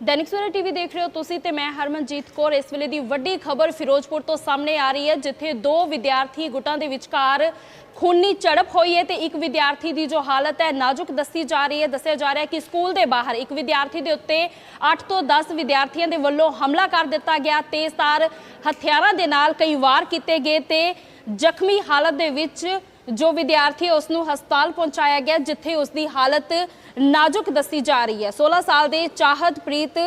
Dainik Savera TV ਦੇਖ ਰਹੇ ਹੋ ਤੁਸੀਂ ਤੇ ਮੈਂ ਹਰਮਨਜੀਤ ਕੌਰ। ਇਸ ਵੇਲੇ ਦੀ ਵੱਡੀ ਖਬਰ ਫਿਰੋਜ਼ਪੁਰ ਤੋਂ ਸਾਹਮਣੇ ਆ ਰਹੀ ਹੈ, ਜਿੱਥੇ ਦੋ ਵਿਦਿਆਰਥੀ ਗੁੱਟਾਂ ਦੇ ਵਿਚਕਾਰ ਖੂਨੀ ਝੜਪ ਹੋਈ ਹੈ ਤੇ ਇੱਕ ਵਿਦਿਆਰਥੀ ਦੀ ਜੋ ਹਾਲਤ ਹੈ ਨਾਜ਼ੁਕ ਦੱਸੀ ਜਾ ਰਹੀ ਹੈ। ਦੱਸਿਆ ਜਾ ਰਿਹਾ ਹੈ ਕਿ ਸਕੂਲ ਦੇ ਬਾਹਰ ਇੱਕ ਵਿਦਿਆਰਥੀ ਦੇ ਉੱਤੇ 8 ਤੋਂ 10 ਵਿਦਿਆਰਥੀਆਂ ਦੇ ਵੱਲੋਂ ਹਮਲਾ ਕਰ ਦਿੱਤਾ ਗਿਆ। ਤੇਜ਼ਧਾਰ ਹਥਿਆਰਾਂ ਦੇ ਨਾਲ ਕਈ ਵਾਰ ਕੀਤੇ ਗਏ ਤੇ ਜ਼ਖਮੀ ਹਾਲਤ ਦੇ ਵਿੱਚ ਜੋ ਵਿਦਿਆਰਥੀ ਹੈ ਉਸ ਨੂੰ ਹਸਪਤਾਲ ਪਹੁੰਚਾਇਆ ਗਿਆ, ਜਿੱਥੇ ਉਸ ਦੀ ਹਾਲਤ ਨਾਜ਼ੁਕ ਦੱਸੀ ਜਾ ਰਹੀ ਹੈ। 16 ਸਾਲ ਦੇ ਚਾਹਤਪ੍ਰੀਤ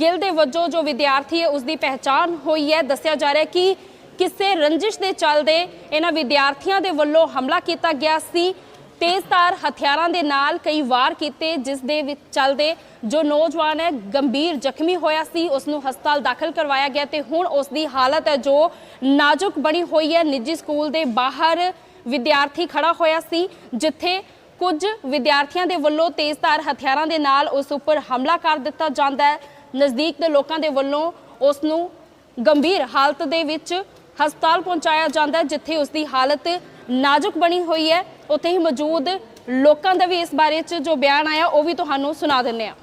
ਗਿੱਲ ਦੇ ਵਜੋਂ ਜੋ ਵਿਦਿਆਰਥੀ ਹੈ ਉਸ ਦੀ ਪਹਿਚਾਣ ਹੋਈ ਹੈ। ਦੱਸਿਆ ਜਾ ਰਿਹਾ ਹੈ ਕਿ ਕਿਸੇ ਰੰਜਿਸ਼ ਦੇ ਚੱਲਦੇ ਇਹਨਾਂ ਵਿਦਿਆਰਥੀਆਂ ਦੇ ਵੱਲੋਂ ਹਮਲਾ ਕੀਤਾ ਗਿਆ ਸੀ। ਤੇਜ਼ਧਾਰ ਹਥਿਆਰਾਂ ਦੇ ਨਾਲ ਕਈ ਵਾਰ ਕੀਤੇ, ਜਿਸ ਦੇ ਵਿੱਚ ਚੱਲਦੇ ਜੋ ਨੌਜਵਾਨ ਹੈ, ਗੰਭੀਰ ਜ਼ਖਮੀ ਹੋਇਆ ਸੀ। ਉਸ ਨੂੰ ਹਸਪਤਾਲ ਦਾਖਲ ਕਰਵਾਇਆ ਗਿਆ ਤੇ ਹੁਣ ਉਸ ਦੀ ਹਾਲਤ ਹੈ ਜੋ ਨਾਜ਼ੁਕ ਬਣੀ ਹੋਈ ਹੈ। ਨਿੱਜੀ ਸਕੂਲ ਦੇ ਬਾਹਰ ਵਿਦਿਆਰਥੀ ਖੜਾ ਹੋਇਆ ਸੀ, ਜਿੱਥੇ ਕੁਝ ਵਿਦਿਆਰਥੀਆਂ ਦੇ ਵੱਲੋਂ ਤੇਜ਼ਧਾਰ ਹਥਿਆਰਾਂ ਦੇ ਨਾਲ ਉਸ ਉੱਪਰ ਹਮਲਾ ਕਰ ਦਿੱਤਾ ਜਾਂਦਾ ਹੈ। ਨਜ਼ਦੀਕ ਦੇ ਲੋਕਾਂ ਦੇ ਵੱਲੋਂ ਉਸ ਨੂੰ ਗੰਭੀਰ ਹਾਲਤ ਦੇ ਵਿੱਚ ਹਸਪਤਾਲ ਪਹੁੰਚਾਇਆ ਜਾਂਦਾ ਜਿੱਥੇ ਉਸ ਦੀ ਹਾਲਤ ਨਾਜ਼ੁਕ ਬਣੀ ਹੋਈ ਹੈ। ਉੱਥੇ ਹੀ ਮੌਜੂਦ ਲੋਕਾਂ ਦਾ ਵੀ ਇਸ ਬਾਰੇ 'ਚ ਜੋ ਬਿਆਨ ਆਇਆ, ਉਹ ਵੀ ਤੁਹਾਨੂੰ ਸੁਣਾ ਦਿੰਨੇ ਆ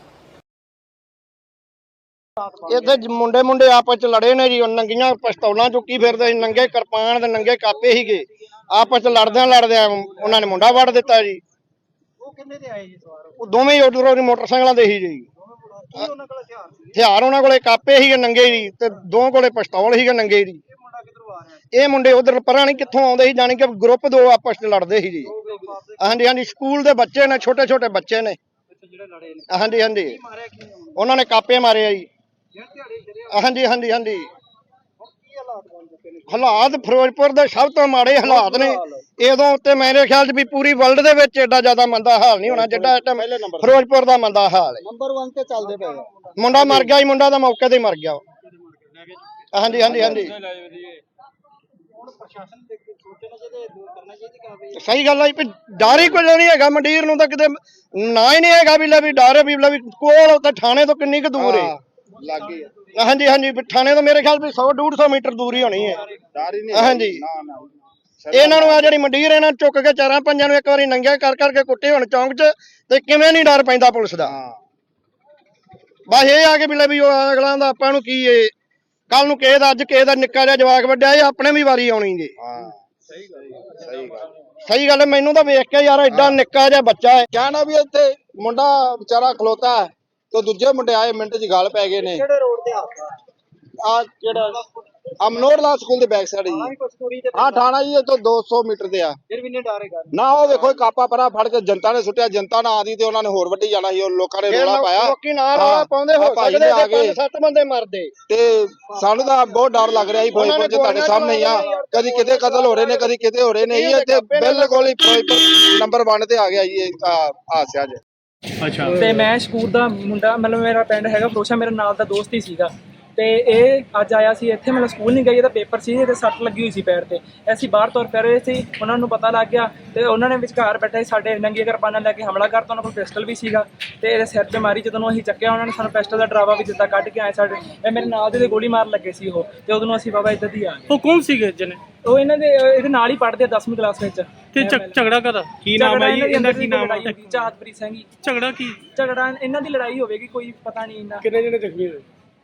ਇੱਥੇ ਮੁੰਡੇ ਮੁੰਡੇ ਆਪਸ ਚ ਲੜੇ ਨੇ ਜੀ ਉਹ ਨੰਗੀਆਂ ਪਿਸਤੌਲਾਂ ਚੁੱਕੀ ਫਿਰਦੇ ਸੀ ਨੰਗੇ ਕਿਰਪਾਨ ਤੇ ਨੰਗੇ ਕਾਪੇ ਸੀਗੇ। ਆਪਸ ਚ ਲੜਦਿਆਂ ਲੜਦਿਆਂ ਉਹਨਾਂ ਨੇ ਮੁੰਡਾ ਵੜ ਦਿੱਤਾ ਜੀ। ਉਹ ਕਿੰਨੇ ਦੇ ਆਏ ਜੀ ਸਵਾਰ? ਉਹ ਦੋਵੇਂ ਹੀ ਉਧਰੋਂ ਦੀ ਮੋਟਰਸਾਈਕਲਾਂ ਦੇ ਸੀ ਜੀ। ਕੀ ਉਹਨਾਂ ਕੋਲ ਹਥਿਆਰ ਸੀ? ਹਥਿਆਰ ਉਹਨਾਂ ਕੋਲੇ ਕਾਪੇ ਸੀਗੇ ਨੰਗੇ ਜੀ ਤੇ ਦੋ ਕੋਲੇ ਪਿਸਤੌਲ ਸੀਗੇ ਨੰਗੇ ਜੀ। ਇਹ ਮੁੰਡਾ ਕਿੱਧਰੋਂ ਆ ਰਿਹਾ? ਇਹ ਮੁੰਡੇ ਉਧਰ ਪਰਾਂ ਨਹੀਂ ਕਿੱਥੋਂ ਆਉਂਦੇ ਸੀ ਜਾਣੀ ਕਿ ਗਰੁੱਪ ਦੋ ਆਪਸ ਚ ਲੜਦੇ ਸੀ ਜੀ। ਹਾਂਜੀ ਹਾਂਜੀ ਸਕੂਲ ਦੇ ਬੱਚੇ ਨੇ ਛੋਟੇ ਛੋਟੇ ਬੱਚੇ ਨੇ। ਜਿਹੜੇ ਲੜੇ ਨੇ। ਹਾਂਜੀ ਹਾਂਜੀ। ਉਹਨੂੰ ਨੇ ਕਾਪੇ ਮਾਰੇ ਆ ਜੀ। ਹਾਂਜੀ ਹਾਂਜੀ ਹਾਂਜੀ। ਹਾਲਾਤ ਫਿਰੋਜ਼ਪੁਰ ਦੇ ਸਭ ਤੋਂ ਮਾੜੇ ਹਾਲਾਤ ਨੇ। ਇਦੋਂ ਉੱਤੇ ਮੇਰੇ ਖਿਆਲ 'ਚ ਵੀ ਪੂਰੀ ਵਰਲਡ ਦੇ ਵਿੱਚ ਐਡਾ ਜ਼ਿਆਦਾ ਮੰਦਾ ਹਾਲ ਨਹੀਂ ਹੋਣਾ ਜਿੱਡਾ ਇਸ time ਫਿਰੋਜ਼ਪੁਰ ਦਾ ਮੰਦਾ ਹਾਲ ਹੈ। ਨੰਬਰ 1 ਤੇ ਚੱਲਦੇ ਪਏ ਮੁੰਡਾ ਮਰ ਗਿਆ ਹੀ ਮੁੰਡਾ ਤਾਂ ਮੌਕੇ ਤੇ ਹੀ ਮਰ ਗਿਆ। ਹਾਂਜੀ ਹਾਂਜੀ ਹਾਂਜੀ। ਸਹੀ ਗੱਲ ਹੈ ਵੀ ਡਰ ਹੀ ਕੋਈ ਨਹੀਂ ਹੈਗਾ ਮੰਡੀਰ ਨੂੰ ਤਾਂ ਕਿਤੇ ਨਾ ਹੀ ਨਹੀਂ ਹੈਗਾ ਵੀ ਲੈ ਵੀ ਡਰ ਹੈ ਵੀ ਲੈ ਵੀ ਕੋਲ ਉੱਤੇ ਥਾਣੇ ਤੋਂ ਕਿੰਨੀ ਕੁ ਦੂਰ ਹੈ। ਲੱਗੇ ਹਾਂਜੀ ਹਾਂਜੀ ਵੀ ਥਾਣੇ ਤੋਂ ਮੇਰੇ ਖਿਆਲ ਵੀ 100 150 ਮੀਟਰ ਦੂਰ ਹੀ ਹੋਣੀ ਹੈ। ਡਰ ਹੀ ਹਾਂਜੀ। ਨਾ ਨਾ ਇਹਨਾਂ ਨੂੰ ਆ ਜਿਹੜੀ ਮੰਡੀਰ ਇਹਨਾਂ ਨੂੰ ਚੁੱਕ ਕੇ ਚਾਰਾਂ ਪੰਜਾਂ ਨੂੰ ਇੱਕ ਵਾਰੀ ਨੰਗਿਆ ਕਰ ਕਰਕੇ ਕੁੱਟੇ ਹੁਣ ਚੌਂਕ 'ਚ ਤੇ ਕਿਵੇਂ ਨਹੀਂ ਡਰ ਪੈਂਦਾ ਪੁਲਿਸ ਦਾ। ਬਸ ਇਹ ਆ ਕੇ ਵੀ ਲੈ ਵੀ ਉਹ ਅਗਲਾਂ ਦਾ ਆਪਾਂ ਨੂੰ ਕੀ ਏ। ਕੱਲ ਨੂੰ ਕਿਸੇ ਦਾ ਅੱਜ ਕਿਸੇ ਦਾ ਨਿੱਕਾ ਜਿਹਾ ਜਵਾਕ ਵੱਡਿਆ ਇਹ ਆਪਣੇ ਵੀ ਵਾਰੀ ਆਉਣੀ ਜੇ। ਹਾਂ। ਸਹੀ ਗੱਲ ਸਹੀ ਗੱਲ ਸਹੀ ਗੱਲ ਹੈ ਮੈਨੂੰ ਤਾਂ ਵੇਖ ਕੇ ਯਾਰ ਐਡਾ ਨਿੱਕਾ ਜਿਹਾ ਬੱਚਾ ਹੈ। ਕਹਿਣਾ ਵੀ ਇੱਥੇ ਮੁੰਡਾ ਵਿਚਾਰਾ ਖਲੋਤਾ ਹੈ। ਤੇ ਦੂਜੇ ਮੁੰਡੇ ਆਏ ਮਿੰਟ 'ਚ ਗੱਲ ਪੈ ਗਏ ਨੇ। ਕਿਹੜੇ ਰੋਡ ਤੇ ਆ? ਜਿਹੜਾ ਅਮਨੋਰਲਾ ਸਕੂਲ ਦੇ ਬੈਕ ਸਾਈਡ ਜੀ। ਹਾਂ ਠਾਣਾ ਜੀ ਇਹ ਤੋਂ 200 ਮੀਟਰ ਤੇ ਆ। ਫਿਰ ਵੀ ਨਹੀਂ ਡਰੇਗਾ ਨਾ ਉਹ ਵੇਖੋ ਇਹ ਕਾਪਾ ਪਰਾ ਫੜ ਕੇ ਜਨਤਾ ਨੇ ਸੁੱਟਿਆ ਜਨਤਾ ਨਾ ਆਦੀ ਤੇ ਉਹਨਾਂ ਨੇ ਹੋਰ ਵੱਡੀ ਜਾਣਾ ਸੀ ਉਹ ਲੋਕਾਂ ਨੇ ਰੋਲਾ ਪਾਇਆ। ਲੋਕੀ ਨਾਲ ਹਾਂ, ਰੌਲਾ ਪਾਉਂਦੇ ਹੋ ਆ ਭਾਈ ਸਕਦੇ ਨੇ ਆ ਤੇ ਕੇ ਪੰਜ ਸੱਤ ਬੰਦੇ ਮਰਦੇ। ਤੇ ਸਾਨੂੰ ਤਾਂ ਬਹੁਤ ਡਰ ਲੱਗ ਰਿਹਾ ਜੀ ਉਹਨਾਂ ਫਿਰੋਜ਼ਪੁਰ ਨੇ ਚ ਤੁਹਾਡੇ ਸਾਹਮਣੇ ਹੀ ਆ। ਕਦੀ ਕਿਤੇ ਕਤਲ ਹੋ ਰਹੇ ਨੇ ਕਦੀ ਕਿਤੇ ਹੋ ਰਹੇ ਨੇ ਜੀ ਇੱਥੇ ਬਿਲਕੁਲ ਹੀ ਫਿਰੋਜ਼ਪੁਰ ਨੰਬਰ 1 ਤੇ ਆ ਗਿਆ ਜੀ ਇਹ ਹਾਸਿਆ ਜੀ ਅੱਛਾ। ਤੇ ਮੈਂ ਸਕੂਲ ਦਾ ਮੁੰਡਾ, ਮਤਲਬ ਮੇਰਾ ਪਿੰਡ ਹੈਗਾ ਫਰੋਸ਼ਾ, ਮੇਰੇ ਨਾਲ ਦਾ ਦੋਸਤ ਹੀ ਸੀਗਾ। ਤੇ ਇਹ ਅੱਜ ਆਇਆ ਸੀ ਇੱਥੇ ਮਤਲਬ ਸਕੂਲ ਨਹੀਂ ਗਈ ਇਹਦਾ ਪੇਪਰ ਸੀ ਤੇ ਸੱਟ ਲੱਗੀ ਹੋਈ ਸੀ ਪੈਰ ਤੇ। ਅਸੀਂ ਬਾਹਰ ਤੁਰ ਫਿਰ ਰਹੇ ਸੀ ਉਹਨਾਂ ਨੂੰ ਪਤਾ ਲੱਗ ਗਿਆ ਤੇ ਉਹਨਾਂ ਨੇ ਵਿਚਕਾਰ ਬੈਠੇ ਸਾਡੇ ਨੰਗੀ ਕਿਰਪਾਨਾਂ ਲੈ ਕੇ ਹਮਲਾ ਕਰਤਾ ਉਹਨਾਂ ਕੋਲ ਪਿਸਟਲ ਵੀ ਸੀਗਾ ਤੇ ਇਹਦੇ ਸਿਰ ਤੇ ਮਾਰੀ ਜਦੋਂ ਅਸੀਂ ਚੱਕਿਆ ਉਹਨਾਂ ਨੇ ਸਾਨੂੰ ਪਿਸਟਲ ਦਾ ਡਰਾਵਾ ਵੀ ਦਿੱਤਾ ਕੱਢ ਕੇ ਆਏ ਸਾਡੇ ਇਹ ਮੇਰੇ ਨਾਲ ਦੇ ਗੋਲੀ ਮਾਰ ਲੱਗੇ ਸੀ ਉਹ ਤੇ ਉਦੋਂ ਅਸੀਂ ਬਾਬਾ ਇੱਧਰ ਦੀ ਆ ਗਏ। ਉਹ ਕੌਣ ਸੀਗੇ ਜਨੇ ਉਹ ਇਹਨਾਂ ਦੇ ਇਹਦੇ ਨਾਲ ਹੀ ਪੜ੍ਹਦੇ 10ਵੀਂ ਕਲਾਸ ਵਿੱਚ। ਤੇ ਝਗ- ਝਗੜਾ ਕਦਾ ਕੀ ਨਾਮ ਹੈ ਜੀ? ਇਹਦਾ ਕੀ ਨਾਮ ਹੈ ਚਾਹਤਪ੍ਰੀਤ ਸਿੰਘ ਜੀ। ਝਗੜਾ ਕੀ? ਝਗੜਾ ਇਹਨਾਂ ਦੀ ਲੜਾਈ ਹੋਵੇਗੀ ਕੋਈ ਪਤਾ ਨਹੀਂ ਇੰਨਾ। ਕਿੰਨੇ ਜਣੇ ਜ਼ਖਮੀ ਹੋਏ?